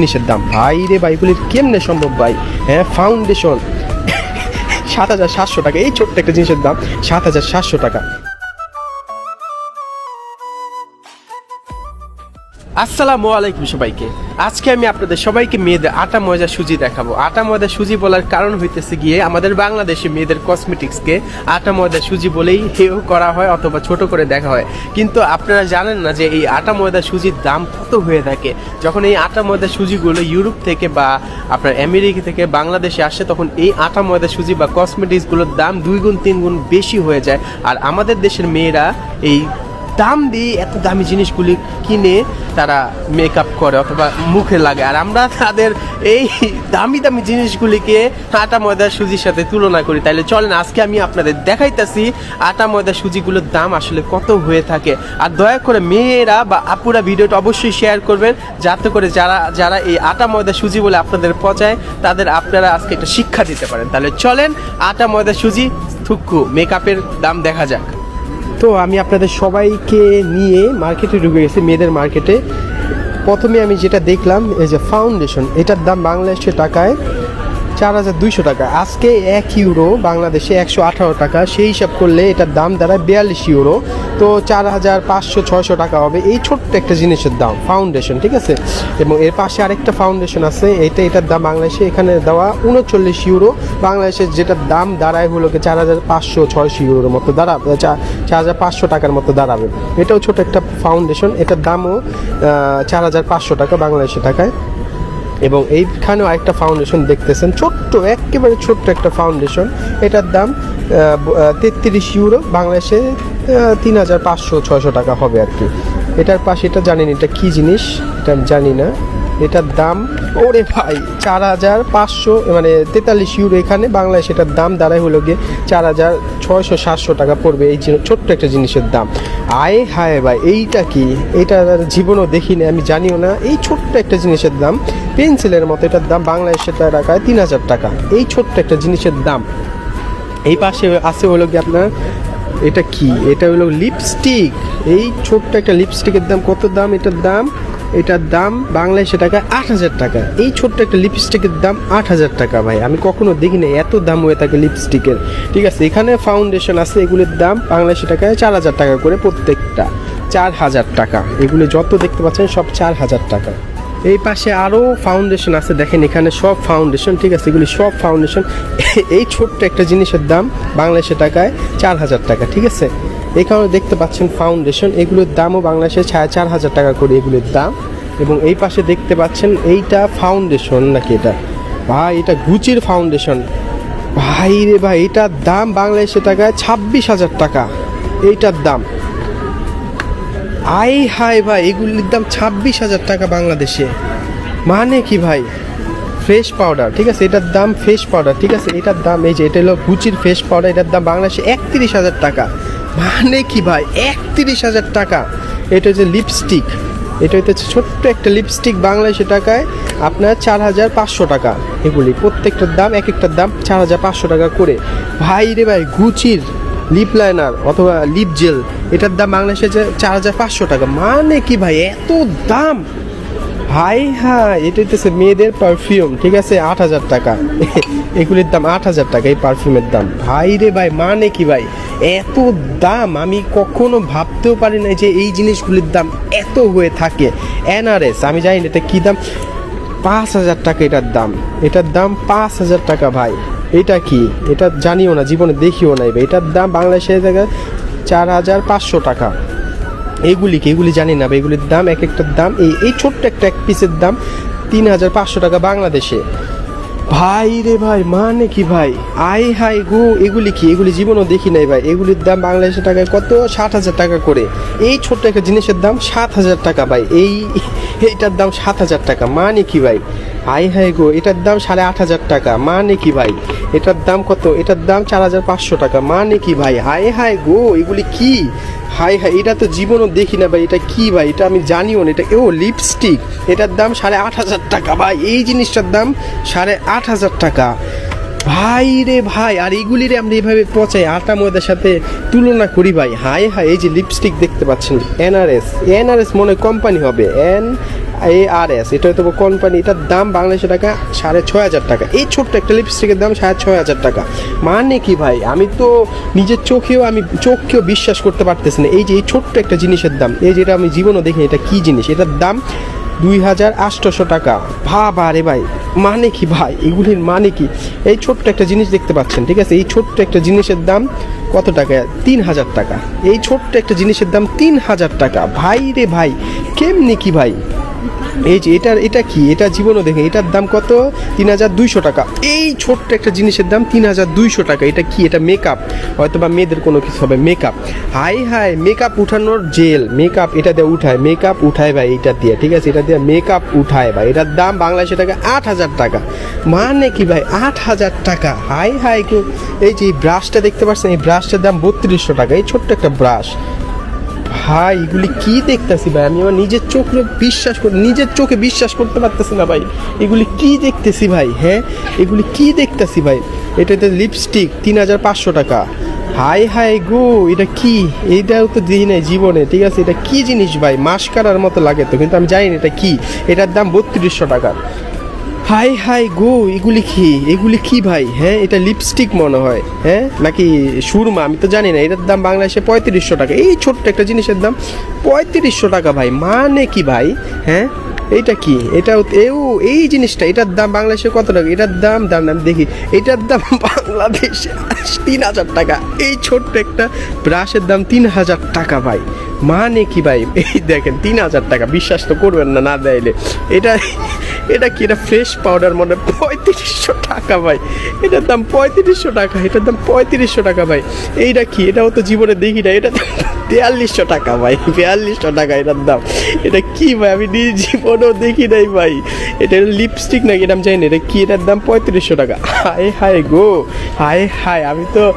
জিনিসের দাম। ভাই রে ভাই কেমনে সম্ভব ভাই? হ্যাঁ ফাউন্ডেশন সাত হাজার সাতশো টাকা, এই ছোট্ট একটা জিনিসের দাম, সাত হাজার সাতশো টাকা। আসসালামু আলাইকুম সবাইকে। আজকে আমি আপনাদের সবাইকে মেয়েদের আটা ময়দা সুজি দেখাবো। আটা ময়দা সুজি বলার কারণ হইতেছে গিয়ে আমাদের বাংলাদেশে মেয়েদের কসমেটিক্সকে আটা ময়দা সুজি বলেই হেও করা হয় অথবা ছোট করে দেখা হয়। কিন্তু আপনারা জানেন না যে এই আটা ময়দা সুজির দাম কত হয়ে থাকে। যখন এই আটা ময়দা সুজিগুলো ইউরোপ থেকে বা আপনার আমেরিকা থেকে বাংলাদেশে আসে, তখন এই আটা ময়দা সুজি বা কসমেটিক্সগুলোর দাম দুই গুণ, তিন গুণ বেশি হয়ে যায়। আর আমাদের দেশের মেয়েরা এই দাম দিয়ে এত দামি জিনিসগুলি কিনে তারা মেকআপ করে অথবা মুখে লাগে। আর আমরা তাদের এই দামি দামি জিনিসগুলিকে আটা, ময়দা, সুজির সাথে তুলনা করি। তাহলে চলেন, আজকে আমি আপনাদের দেখাইতেছি আটা, ময়দা, সুজিগুলোর দাম আসলে কত হয়ে থাকে। আর দয়া করে মেয়েরা বা আপুরা ভিডিওটা অবশ্যই শেয়ার করবেন, যাতে করে যারা যারা এই আটা, ময়দা, সুজি বলে আপনাদের পচায়, তাদের আপনারা আজকে একটা শিক্ষা দিতে পারেন। তাহলে চলেন, আটা, ময়দা, সুজি থুক্কু মেকআপের দাম দেখা যাক। তো আমি আপনাদের সবাইকে নিয়ে মার্কেটে ঢুকে গেছি, মেয়েদের মার্কেটে। প্রথমে আমি যেটা দেখলাম, এই যে ফাউন্ডেশন এটার দাম বাংলাদেশের টাকায় চার হাজার দুইশো টাকা। আজকে এক ইউরো, বাংলাদেশে একশো আঠারো টাকা। সেই হিসাব করলে এটার দাম দাঁড়ায় বিয়াল্লিশ ইউরো। তো চার হাজার পাঁচশো ছয়শো টাকা হবে। এই ছোট্ট একটা জিনিসের দাম ফাউন্ডেশন ঠিক আছে? এবং এর পাশে আরেকটা ফাউন্ডেশন আছে। এটা এটার দাম বাংলাদেশে এখানে দেওয়া উনচল্লিশ ইউরো। বাংলাদেশের যেটার দাম দাঁড়ায় হলোকে চার হাজার পাঁচশো ছয়শো ইউরোর মতো দাঁড়াবে চার হাজার পাঁচশো টাকার মতো দাঁড়াবে। এটাও ছোট একটা ফাউন্ডেশন এটার দামও চার হাজার পাঁচশো টাকা বাংলাদেশি টাকায়। এবং এইখানেও একটা ফাউন্ডেশন দেখতেছেন, ছোট্ট, একেবারে ছোট্ট একটা ফাউন্ডেশন এটার দাম তেত্রিশ ইউরো বাংলাদেশে তিন হাজার পাঁচশো, ছয়শো টাকা হবে আর কি। এটার পাশে এটা জানেন, এটা কী জিনিস? এটা আমি জানি না। এটার দাম? ওরে ভাই, চার হাজার পাঁচশো মানে তেতাল্লিশ ইউরো এখানে বাংলাদেশ এটার দাম দাঁড়ায় হলো গিয়ে চার হাজার ছয়শো সাতশো টাকা পড়বে এই ছোট্ট একটা জিনিসের দাম। আয় হায় ভাই, এইটা কি? এটা জীবনও দেখিনি, আমি জানিও না। এই ছোট্ট একটা জিনিসের দাম, পেন্সিলের মতো এটার দাম বাংলাদেশের টাকায় তিন হাজার টাকা। এই ছোট্ট একটা জিনিসের দাম। এই পাশে আছে হলো কি আপনার, এটা কি? এটা হলো লিপস্টিক এই ছোট্ট একটা লিপস্টিকের দাম, কত দাম এটার দাম? এটার দাম বাংলাদেশে টাকা আট হাজার টাকা। এই ছোট্ট একটা লিপস্টিকের দাম আট হাজার টাকা, ভাই। আমি কখনো দেখিনি এত দাম হয়ে থাকে লিপস্টিকের ঠিক আছে, এখানে ফাউন্ডেশন আছে, এগুলোর দাম বাংলাদেশি টাকায় চার হাজার টাকা করে প্রত্যেকটা। চার হাজার টাকা। এগুলো যত দেখতে পাচ্ছেন সব চার হাজার টাকা। এই পাশে আরও ফাউন্ডেশন আছে, দেখেন এখানে সব ফাউন্ডেশন ঠিক আছে, এগুলি সব ফাউন্ডেশন এই ছোট্ট একটা জিনিসের দাম বাংলাদেশের টাকায় চার হাজার টাকা, ঠিক আছে? এখানে দেখতে পাচ্ছেন ফাউন্ডেশন এগুলোর দামও বাংলাদেশে ছায় চার হাজার টাকা করে এগুলোর দাম। এবং এই পাশে দেখতে পাচ্ছেন এইটা ফাউন্ডেশন নাকি এটা? ভাই, এটা গুচির ফাউন্ডেশন ভাই রে ভাই, এটার দাম বাংলাদেশে টাকায় ছাব্বিশ হাজার টাকা। এইটার দাম। আই হাই ভাই, এগুলির দাম ছাব্বিশ হাজার টাকা বাংলাদেশে। মানে কি ভাই? ফ্রেশ পাউডার ঠিক আছে? এটার দাম ফ্রেশ পাউডার ঠিক আছে? এটার দাম, এই যে, এটা হলো গুচির ফ্রেশ পাউডার এটার দাম বাংলাদেশে একত্রিশ হাজার টাকা। মানে কি ভাই? একত্রিশ হাজার টাকা। এটা হচ্ছে লিপস্টিক এটা হচ্ছে ছোট্ট একটা লিপস্টিক বাংলাদেশি টাকায় আপনার চার হাজার পাঁচশো টাকা। এগুলি প্রত্যেকটার দাম এক একটার দাম চার হাজার পাঁচশো টাকা করে। ভাই রে ভাই, গুচির লিপ লাইনার অথবা লিপ জেল এটার দাম বাংলাদেশে যে চার হাজার পাঁচশো টাকা। মানে কি ভাই, এত দাম? ভাই হ্যাঁ এটা হচ্ছে মেয়েদের পারফিউম ঠিক আছে? আট হাজার টাকা। এগুলির দাম আট হাজার টাকা, এই পারফিউমের দাম। ভাই রে ভাই মানে কি ভাই? এত দাম আমি কখনো ভাবতেও পারি না যে এই জিনিসগুলির দাম এত হয়ে থাকে। এনআরএস, আমি জানি না এটা কী দাম। পাঁচ হাজার টাকা এটার দাম। এটার দাম পাঁচ হাজার টাকা ভাই। এটা কি? এটা জানিও না, জীবনে দেখিও নাই ভাই। এটার দাম বাংলাদেশের জায়গায় চার হাজার পাঁচশো টাকা। এগুলি কি? এগুলি জানি না এগুলির দাম, এক একটার দাম, এই এই ছোট্ট একটা এক পিসের দাম তিন হাজার পাঁচশো টাকা বাংলাদেশে। ভাই রে ভাই মানে কি ভাই? আই হাই গো, এগুলি কি? এগুলি জীবনও দেখি নাই ভাই। এগুলির দাম বাংলাদেশের টাকায় কত? ষাট হাজার টাকা করে। এই ছোট্ট একটা জিনিসের দাম সাত হাজার টাকা ভাই। এই, এইটার দাম সাত হাজার টাকা। মানে কি ভাই? আই হাই গো, এটার দাম সাড়ে আট হাজার টাকা। মানে কি ভাই? এটার দাম কত? এটার দাম চার হাজার পাঁচশো টাকা। মানে কি ভাই? হাই হাই গো, এগুলি কি? হাই হাই, এটা তো জীবনও দেখি না ভাই, এটা কি ভাই? এটা আমি জানিও না, এটা, ও লিপস্টিক এটার দাম সাড়ে আট হাজার টাকা ভাই, এই জিনিসটার দাম সাড়ে আট হাজার টাকা। ভাই রে ভাই, আর এইগুলিরে আমরা এইভাবে পচাই আটা ময়দার সাথে তুলনা করি ভাই। হাই হাই এই যে লিপস্টিক দেখতে পাচ্ছেন এনআরএস এনআরএস মনে কোম্পানি হবে এন এ আর এস এটা হয়তো কোম্পানি এটার দাম বাংলাদেশে টাকা সাড়ে ছয় হাজার টাকা। এই ছোট্ট একটা লিপস্টিকের দাম সাড়ে ছয় হাজার টাকা। মানে কি ভাই, আমি তো নিজের চোখেও, আমি চোখকেও বিশ্বাস করতে পারতেছি না। এই যে, এই ছোট্ট একটা জিনিসের দাম, এই যেটা আমি জীবনও দেখি এটা কি জিনিস? এটার দাম দুই হাজার আটশোশো টাকা। ভাবা রে ভাই মানে কি ভাই? এগুলির মানে কি? এই ছোট্ট একটা জিনিস দেখতে পাচ্ছেন, ঠিক আছে? এই ছোট্ট একটা জিনিসের দাম কত টাকা? তিন হাজার টাকা। এই ছোট্ট একটা জিনিসের দাম তিন হাজার টাকা। ভাই রে ভাই, কেমনি কি ভাই? এই যে এটার, এটা কি? এটা জীবনও দেখে এটার দাম কত? তিন হাজার দুইশো টাকা। এই ছোট্ট একটা জিনিসের দাম তিন হাজার দুইশো টাকা। এটা কি? এটা মেকআপ হয়তো বা মেয়েদের কোনো কিছু হবে মেকআপ হাই হাই মেকআপ উঠানোর জেল। মেকআপ এটা দিয়ে উঠায় মেকআপ উঠায় ভাই এটা দিয়ে, ঠিক আছে? এটা দিয়ে মেকআপ উঠায় ভাই। এটার দাম বাংলাদেশে টাকা আট হাজার টাকা। মানে কি ভাই? আট হাজার টাকা। হাই হাই কেউ এই যে এই ব্রাশটা দেখতে পাচ্ছেন? এই ব্রাশটার দাম বত্রিশশো টাকা। এই ছোট্ট একটা ব্রাশ ভাই, এগুলি কি দেখতেছি ভাই? আমি আমার নিজের চোখে বিশ্বাস করি নিজের চোখে বিশ্বাস করতে পারতেছি না ভাই। এগুলি কি দেখতেছি ভাই হ্যাঁ? এগুলি কি দেখতেছি ভাই? এটাতে লিপস্টিক তিন হাজার পাঁচশো টাকা। হাই হাই গো, এটা কি? এইটাও তো দিই নাই জীবনে, ঠিক আছে? এটা কি জিনিস ভাই? মাস্কারার মতো লাগে তো, কিন্তু আমি জানি না এটা কি। এটার দাম বত্রিশশো টাকা। হাই হাই গো, এগুলি কি? এগুলি কি ভাই? হ্যাঁ এটা লিপস্টিক মনে হয়। হ্যাঁ নাকি সুরমা? আমি তো জানি না, এটার দাম বাংলাদেশে পঁয়ত্রিশশো টাকা। এই ছোট্ট একটা জিনিসের দাম পঁয়ত্রিশশো টাকা ভাই। মানে কি ভাই? হ্যাঁ এইটা কি? এটা এও, এই জিনিসটা, এটার দাম বাংলাদেশে কত টাকা? এটার দাম দাম আমি দেখি। এটার দাম বাংলাদেশে তিন হাজার টাকা। এই ছোট্ট একটা ব্রাশের দাম তিন হাজার টাকা ভাই। মানে কি ভাই? এই দেখেন, তিন হাজার টাকা। বিশ্বাস তো করবেন না না দেয়লে। এটা এটা কি, এটা ফ্রেশ পাউডার মনে পঁয়ত্রিশশো টাকা ভাই। এটার দাম পঁয়ত্রিশশো টাকা, এটার দাম পঁয়ত্রিশশো টাকা ভাই। এইটা কি? এটাও তো জীবনে দেখি না এটা বিয়াল্লিশশো টাকা ভাই। বিয়াল্লিশশো টাকা এটার দাম। এটা কি ভাই? আমি নিজ জীবনেও দেখি নাই ভাই। এটা লিপস্টিক নাকি? এটা আমি জানি না। এটা কি? এটার দাম পঁয়ত্রিশশো টাকা। হায় হায় গো! হায় হায়! আমি তো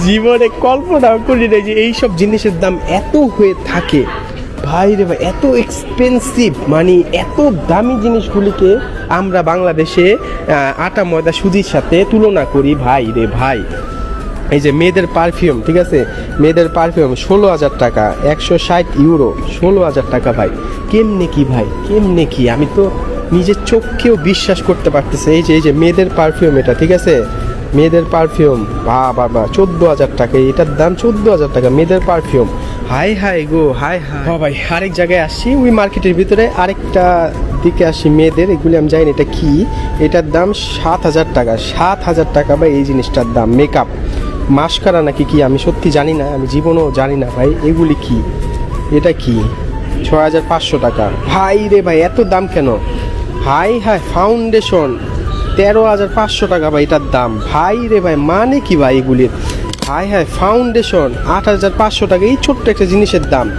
জীবনে কল্পনা করি না যে এইসব জিনিসের দাম এত হয়ে থাকে। ভাই রে ভাই, এত এক্সপেন্সিভ মানে এত দামি জিনিসগুলিকে আমরা বাংলাদেশে আটা, ময়দা, সুজির সাথে তুলনা করি ভাই রে ভাই। এই যে মেয়েদের পারফিউম ঠিক আছে? মেয়েদের পারফিউম ষোলো হাজার টাকা, একশো ষাট ইউরো ষোলো হাজার টাকা ভাই। কেমনে কি ভাই, কেমনে কি? আমি তো নিজের চোখকেও বিশ্বাস করতে পারতেছি। এই যে এই যে মেয়েদের পারফিউম এটা, ঠিক আছে? মেয়েদের পারফিউম বা বাবা চোদ্দ হাজার টাকা এটার দাম চোদ্দ হাজার টাকা মেয়েদের পারফিউম হাই হাই গো হাই হাই। ও ভাই আরেক জায়গায় আসছি ওই মার্কেটের ভিতরে আরেকটা দিকে আসি মেয়েদের এগুলি আমি জানি না এটা কি? এটার দাম সাত হাজার টাকা সাত হাজার টাকা বা এই জিনিসটার দাম মেকআপ মাস্কারা নাকি কি আমি সত্যি জানি না আমি জীবনেও জানি না ভাই এগুলি কি? এটা কি? ছয় হাজার পাঁচশো টাকা। ভাই রে ভাই এত দাম কেন? হাই হাই ফাউন্ডেশন তেরো হাজার পাঁচশো টাকা ভাই এটার দাম। ভাই রে ভাই মানে কি ভাই এগুলির হাই হাই ফাউন্ডেশন আট হাজার পাঁচশো টাকা, এই ছোট্ট একটা জিনিসের দাম।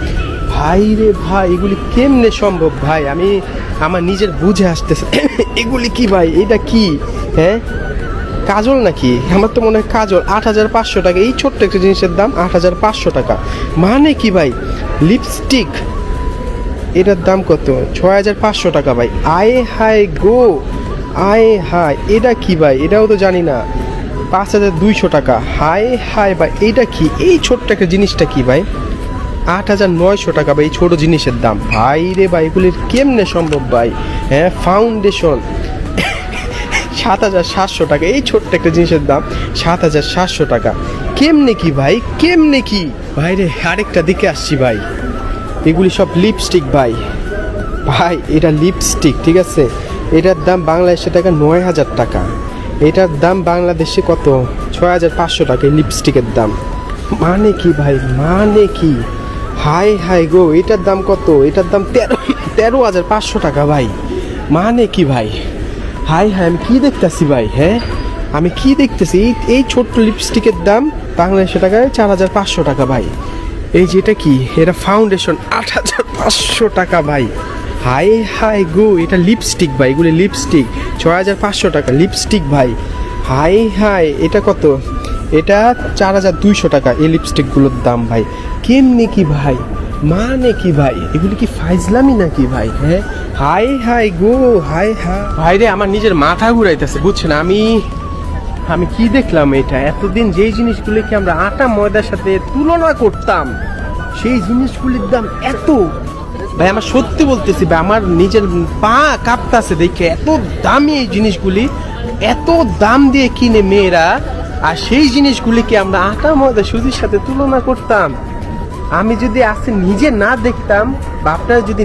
ভাই রে ভাই, এগুলি কেমনে সম্ভব ভাই? আমি, আমার নিজের বুঝে আসতেছে। এগুলি কি ভাই? এটা কি? হ্যাঁ? কাজল নাকি? আমার তো মনে হয় কাজল। আট হাজার পাঁচশো টাকা, এই ছোট্ট একটা জিনিসের দাম আট হাজার পাঁচশো টাকা। মানে কি ভাই? লিপস্টিক এটার দাম কত? ছয় হাজার পাঁচশো টাকা ভাই। আয়ে, হায়, গো! আয়ে হাই, এটা কি ভাই? এটাও তো জানি না। পাঁচ হাজার দুইশো টাকা। হাই হাই, ভাই, এইটা কি? এই ছোট্ট একটা জিনিসটা কি ভাই? আট হাজার নয়শো টাকা ভাই, এই ছোটো জিনিসের দাম। ভাই রে ভাই এগুলির কেমনে সম্ভব ভাই? হ্যাঁ ফাউন্ডেশন সাত হাজার সাতশো টাকা, এই ছোট্ট একটা জিনিসের দাম, সাত হাজার সাতশো টাকা। কেমনে কি ভাই? কেমনে কি? ভাই রে, আরেকটা দিকে আসছি ভাই। এগুলি সব লিপস্টিক ভাই। ভাই, এটা লিপস্টিক ঠিক আছে? এটার দাম বাংলাদেশে টাকা নয় হাজার টাকা। এটার দাম বাংলাদেশে কত? ছয় হাজার পাঁচশো টাকা লিপস্টিকের দাম। মানে কি ভাই? মানে কি? হাই হাই গো, এটার দাম কত? এটার দাম তেরো তেরো হাজার পাঁচশো টাকা ভাই। মানে কি ভাই? হাই হাই, আমি কি দেখতেছি ভাই হ্যাঁ? আমি কি দেখতেছি? এই ছোট্ট লিপস্টিকের দাম বাংলাদেশে টাকায় চার হাজার পাঁচশো টাকা ভাই। এই যেটা কি? এটা ফাউন্ডেশন আট হাজার পাঁচশো টাকা ভাই। হাই হাই গো, এটা লিপস্টিক ভাই, এগুলি লিপস্টিক ছয় হাজার পাঁচশো টাকা লিপস্টিক ভাই। হাই হাই, এটা কত? এটা চার হাজার দুইশো টাকা, এই লিপস্টিকগুলোর দাম ভাই। কেমনি কি ভাই? মানে কি ভাই? এগুলি কি ফাইজলামি নাকি ভাই হ্যাঁ? হাই হাই গো, হাই হাই ভাই রে, আমার নিজের মাথা ঘুরাইতেছে, বুঝছেন? আমি আমি কি দেখলাম এটা? এতদিন যেই জিনিসগুলিকে আমরা আটা ময়দার সাথে তুলনা করতাম, সেই জিনিসগুলির দাম এত। ভাই আমার সত্যি বলতেছি, ভাই, আমার নিজের পা কাঁপতাছে দেখে। এত দামি এই জিনিসগুলি, এত দাম দিয়ে কিনে মেয়েরা, আর সেই জিনিসগুলিকে আমরা আটা ময়দা সুজির সাথে তুলনা করতাম। আমি যদি আজকে নিজে না দেখতাম, বা আপনারা যদি